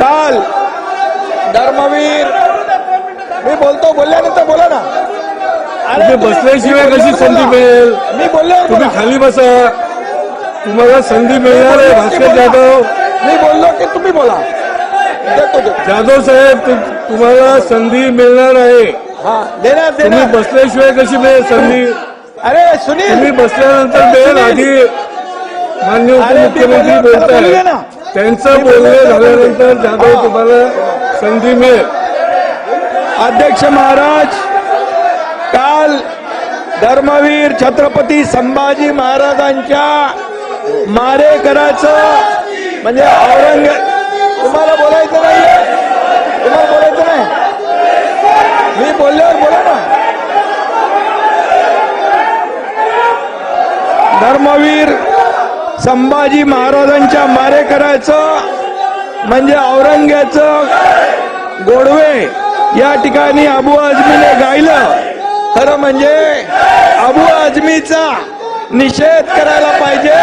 काल धर्मवीर मी बोलतो बोलल्यानंतर बोला ना. तुम्ही बसल्याशिवाय मी कशी संधी. मिळेल? मी बोलल्यावर तुम्ही बोला. खाली बसा. तुम्हाला संधी मिळणार आहे भास्कर जाधव. मी बोललो की तुम्ही बोला. देतो देतो. जाधव साहेब तु- तुम्हाला संधी मिळणार आहे. हा देणार तुम्ही देणार बसल्याशिवाय कशी मिळेल संधी? अरे सुनील. तुम्ही बसल्यानंतर मिळेल आधी. मान्य अरे, उपमुख्यमंत्री मी बोललो, बोलू दे बोलताय ना. त्यांचं बोलणं. झाल्यानंतर जाधव. तुम्हाला संधी मिळेल अध्यक्ष महाराज काल धर्मवीर छत्रपती संभाजी महाराजांच्या मारेकराचं म्हणजे औरंग तुम्हाला बोलायचं नाही तुम्हाला बोलायचं नाही मी बोलल्यावर बोला ना धर्मवीर संभाजी महाराजांच्या मारेकऱ्याचं म्हणजे औरंग्याचं गोडवे या ठिकाणी अबू आझमीने गायलं. खरं म्हणजे अबू आझमीचा निषेध करायला पाहिजे.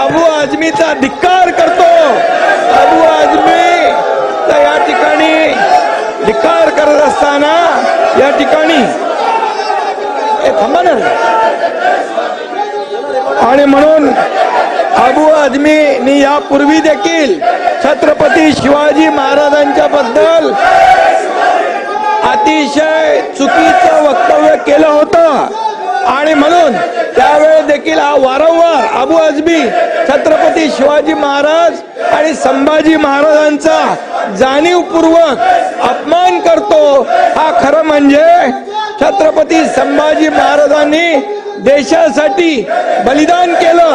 अबू आझमीचा धिक्कार करतो. अबू आझमी तर या ठिकाणी धिक्कार करत असताना या ठिकाणी थांबा ना. आणि म्हणून अबू आझमीनी यापूर्वी देखील छत्रपती शिवाजी महाराजांच्या बद्दल अतिशय चुकीचं वक्तव्य केलं होतं. आणि म्हणून त्यावेळेस देखील हा वारंवार अबू आझमी छत्रपती शिवाजी महाराज आणि संभाजी महाराजांचा जाणीवपूर्वक अपमान करतो हा खरं म्हणजे छत्रपती संभाजी महाराजांनी देशासाठी बलिदान केलं.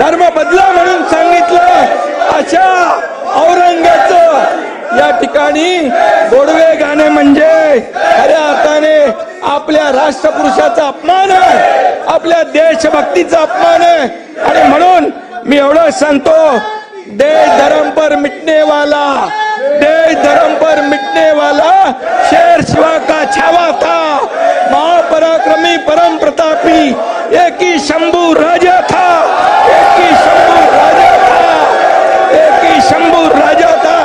धर्म बदला म्हणून सांगितलं अशा औरंगाच या ठिकाणी गोडवे गाणे म्हणजे खऱ्या अर्थाने आपल्या राष्ट्रपुरुषाचा अपमान आहे. आपल्या देशभक्तीचा अपमान आहे. आणि म्हणून मी एवढं सांगतो देश धर्म पर मिटने वाला देश धर्म पर मिटने वाला शेर शिवा का छावा था महापराक्रमी परम प्रतापी एक ही शंभू राज था एक ही शंभू राजा था एक ही शंभू राजा था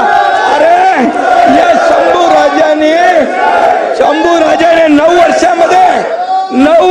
अरे या शंभू राजाने शंभू राजाने नऊ वर्षामध्ये नऊ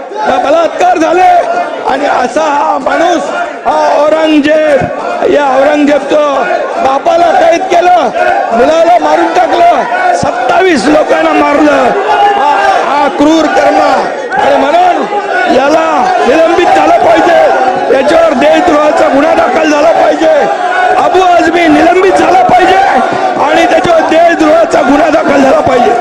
बलात्कार झाले. आणि असा हा माणूस हा औरंगजेब या औरंगजेबचं बापाला कैद केलं मुलाला मारून टाकलं सत्तावीस लोकांना मारलं. हा हा क्रूर कर्म. आणि म्हणून याला निलंबित झालं पाहिजे. याच्यावर देशद्रोहाचा गुन्हा दाखल झाला पाहिजे. अबू आजमी निलंबित झाला पाहिजे आणि त्याच्यावर देशद्रोहाचा गुन्हा दाखल झाला पाहिजे.